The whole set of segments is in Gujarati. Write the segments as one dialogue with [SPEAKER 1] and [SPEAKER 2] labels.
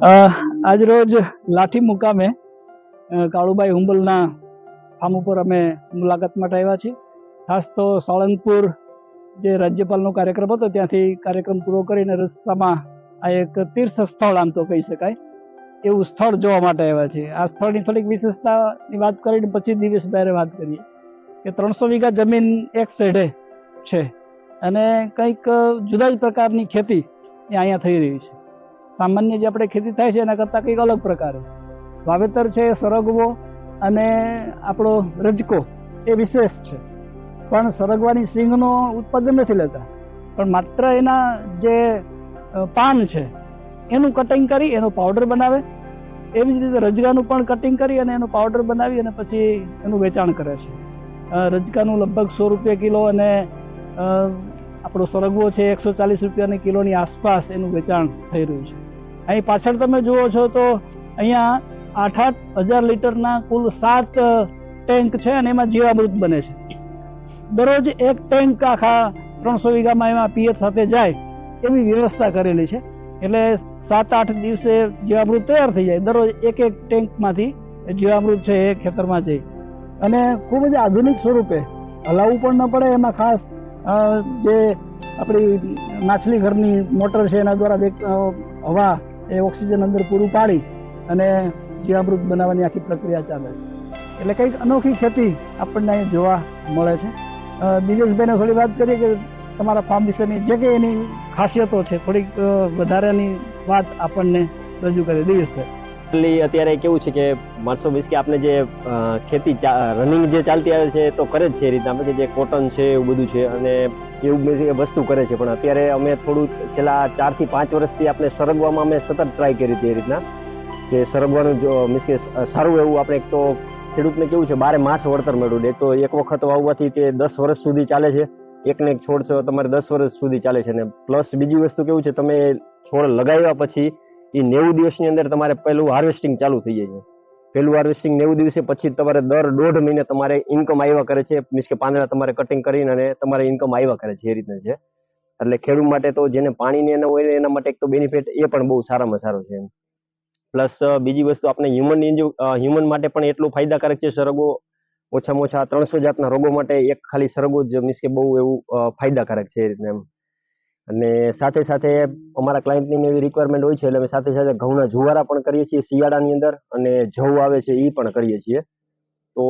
[SPEAKER 1] આજ રોજ લાઠી મુકામે કાળુભાઈ હુંબલના ફાર્મ ઉપર અમે મુલાકાત માટે આવ્યા છીએ. ખાસ તો સાળંગપુર જે રાજ્યપાલનો કાર્યક્રમ હતો, ત્યાંથી કાર્યક્રમ પૂરો કરીને રસ્તામાં આ એક તીર્થ સ્થળ આમ તો કહી શકાય, એવું સ્થળ જોવા માટે આવ્યા છે આ સ્થળની થોડીક વિશેષતાની વાત કરીને પછી દિવેશભાઈ વાત કરીએ કે ત્રણસો વીઘા જમીન એક સાઈડે છે અને કંઈક જુદા જ પ્રકારની ખેતી અહીંયા થઈ રહી છે. સામાન્ય જે આપણે ખેતી થાય છે એના કરતાં કંઈક અલગ પ્રકારે. વાવેતર છે, સરગવો અને આપણો રજકો એ વિશેષ છે. પણ સરગવાની સિંગનો ઉત્પાદન નથી લેતા. પણ માત્ર એના જે પાન છે, એનું કટિંગ કરી, એનો પાવડર બનાવે. એવી જ રીતે રજગાનું પણ કટિંગ કરી અને એનો પાવડર બનાવી અને પછી એનું વેચાણ કરે છે. રજકાનું લગભગ સો રૂપિયા કિલો અને આપણો સરગવો છે એકસો ચાલીસ રૂપિયાની કિલોની આસપાસ એનું વેચાણ થઈ રહ્યું છે. અહીં પાછળ તમે જુઓ છો તો અહીંયા આઠ આઠ હજાર લીટરના કુલ સાત ટેન્ક છે અને એમાં જીવામૃત બને છે. દરરોજ એક ટેન્ક આખા ત્રણસો વીઘામાં એમાં પિયત સાથે જાય એવી વ્યવસ્થા કરેલી છે. એટલે સાત આઠ દિવસે જીવામૃત તૈયાર થઈ જાય. દરરોજ એક એક ટેન્કમાંથી જીવામૃત છે એ ખેતરમાં જાય અને ખૂબ જ આધુનિક સ્વરૂપે હલાવવું પણ ન પડે, એમાં ખાસ જે આપણી માછલી ઘરની મોટર છે એના દ્વારા હવા એ ઓક્સિજન અંદર પૂરું પાડી અને જીવામૃત બનાવવાની આખી પ્રક્રિયા ચાલે છે. એટલે કંઈક અનોખી ખેતી આપણને અહીં જોવા મળે છે. અ, દિનેશભાઈને થોડી વાત કરીએ કે તમારા ફાર્મ વિશેની જે કંઈ એની ખાસિયતો છે થોડીક વધારાની વાત આપણને રજૂ કરી દિનેશભાઈ.
[SPEAKER 2] એટલે અત્યારે કેવું છે કે માણસો મીન્સ કે આપણે જે ખેતી રનિંગ જે ચાલતી આવે છે તો કરે જ છે એ રીતના. આપણે જે કોટન છે એવું બધું છે અને એવું બધી વસ્તુ કરે છે. પણ અત્યારે અમે થોડું છેલ્લા ચારથી પાંચ વર્ષથી આપણે સરગવામાં અમે સતત ટ્રાય કરી હતી એ રીતના. કે સરગવાનું જો, મીન્સ કે સારું એવું આપણે એક તો ખેડૂતને કેવું છે, બારે માસ વળતર મળ્યું. એક તો એક વખત વાવવાથી તે દસ વર્ષ સુધી ચાલે છે. એકને એક છોડ છો, તમારે દસ વર્ષ સુધી ચાલે છે. અને પ્લસ બીજી વસ્તુ કેવું છે, તમે છોડ લગાવ્યા પછી એ નેવું દિવસની અંદર તમારે પહેલું હાર્વેસ્ટિંગ ચાલુ થઈ જાય છે. પહેલું હાર્વેસ્ટિંગ નેવું દિવસે પછી તમારે દર દોઢ મહિને તમારે ઇન્કમ આવ્યા કરે છે. મીન્સ કે પાંદડા તમારે કટિંગ કરીને અને તમારે ઇન્કમ આવ્યા કરે છે, એ રીતના છે. એટલે ખેડૂત માટે તો જેને પાણીની એના હોય એના માટે એક તો બેનિફિટ એ પણ બહુ સારામાં સારો છે પ્લસ બીજી વસ્તુ આપણે હ્યુમન હ્યુમન માટે પણ એટલું ફાયદાકારક છે સરગો. ઓછામાં ઓછા ત્રણસો જાતના રોગો માટે એક ખાલી સરગો જ મીન્સ કે બહુ એવું ફાયદાકારક છે એ રીતના એમ. અને સાથે સાથે અમારા ક્લાયન્ટની એવી રિક્વાયરમેન્ટ હોય છે એટલે અમે સાથે સાથે ઘઉંના જુવારા પણ કરીએ છીએ શિયાળાની અંદર અને જવ આવે છે એ પણ કરીએ છીએ. તો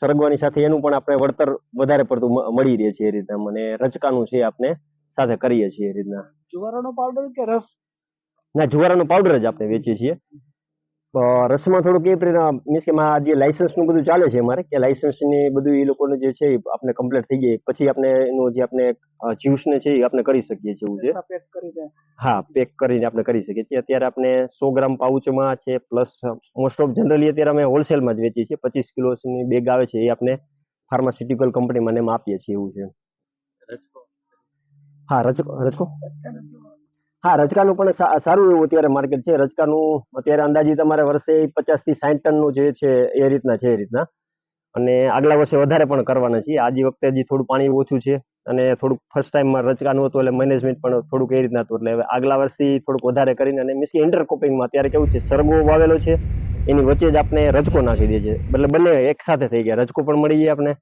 [SPEAKER 2] સરગવાની સાથે એનું પણ આપણે વળતર વધારે પડતું મળી રહે છે એ રીતના અને રચકાનું છે આપણે સાથે કરીએ છીએ એ રીતના.
[SPEAKER 1] જુવારાનો પાવડર કે રસ?
[SPEAKER 2] ના જુવારાનો પાવડર જ આપણે વેચીએ છીએ. રસમાં થોડુંક એ મીન્સ કે આ જે લાયસન્સનું બધું ચાલે છે અમારે કે લાયસન્સની બધું એ લોકોને જે છે આપણે કમ્પ્લીટ થઈ જાય પછી આપણે એનું જે આપણે જ્યુસને છે એ આપણે કરી શકીએ છીએ એવું છે. હા પેક કરીને આપણે કરી શકીએ છીએ. અત્યારે આપણે સો ગ્રામ પાઉચમાં છે પ્લસ મોસ્ટ ઓફ જનરલી અત્યારે અમે હોલસેલમાં જ વેચીએ છીએ. પચીસ કિલોની બેગ આવે છે એ આપણે ફાર્માસ્યુટિકલ કંપનીમાં એમ આપીએ છીએ એવું છે. હા રચકો રચકો હા રચકાનું પણ સારું એવું અત્યારે માર્કેટ છે. રચકાનું અત્યારે અંદાજી તમારે વર્ષે પચાસથી સાઠ ટનનું જે છે એ રીતના છે એ રીતના. અને આગલા વર્ષે વધારે પણ કરવાના છીએ. આજે વખતે હજી થોડું પાણી ઓછું છે અને થોડુંક ફર્સ્ટ ટાઈમમાં રચકાનું હતું એટલે મેનેજમેન્ટ પણ થોડુંક એ રીતના હતું. એટલે હવે આગલા વર્ષથી થોડુંક વધારે કરીને અને મીન્સ કે ઇન્ટરકોપિંગમાં અત્યારે કેવું છે સરગવો વાવેલો છે. એની વચ્ચે જ આપણે રજકો નાખી દે છે. એટલે બંને એક સાથે થઈ ગયા. રજકો પણ મળી જાય આપણે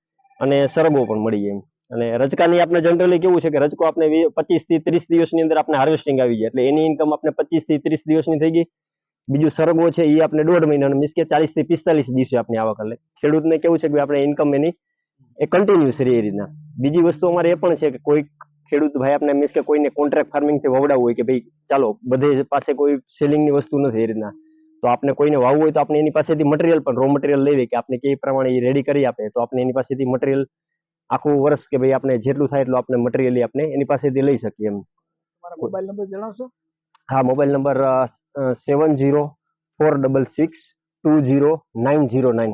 [SPEAKER 2] અને સરગવો પણ મળી એમ. અને રજકાની આપણે જનરલી કેવું છે કે રજકો આપણે પચીસથી ત્રીસ દિવસની અંદર આપણે હાર્વેસ્ટિંગ આવી જાય એટલે એની ઇન્કમ આપણે પચીસથી ત્રીસ દિવસની થઈ ગઈ. બીજું સરગવો છે એ આપણે દોઢ મહિનાનો, મીન્સ કે ચાલીસથી પિસ્તાલીસ દિવસે આપણે આવક એટલે ખેડૂતને કેવું છે કે આપણે ઇન્કમ એની એ કન્ટિન્યુઅસ રહે એ રીતના. બીજી વસ્તુ અમારે એ પણ છે કે કોઈ ખેડૂત ભાઈ આપણે મીન્સ કે કોઈને કોન્ટ્રાક્ટ ફાર્મિંગથી વવડાવવું હોય કે ભાઈ, ચાલો, બધે પાસે કોઈ સેલિંગની વસ્તુ નથી એ રીતના. તો આપણે કોઈને વાવવું હોય તો આપણે એની પાસેથી મટીરિયલ પણ રો મટીરિયલ લેવી કે આપણે કે પ્રમાણે એ રેડી કરી આપે, તો આપણે એની પાસેથી મટીરિયલ આખું વર્ષ કે ભાઈ આપણે જેટલું થાય એટલું આપણે મટીરિયલ આપણે એની પાસેથી લઈ શકીએ એમ.
[SPEAKER 1] તમારા મોબાઈલ નંબર જણાવશો?
[SPEAKER 2] હા mobile number seven zero four double six two zero nine zero nine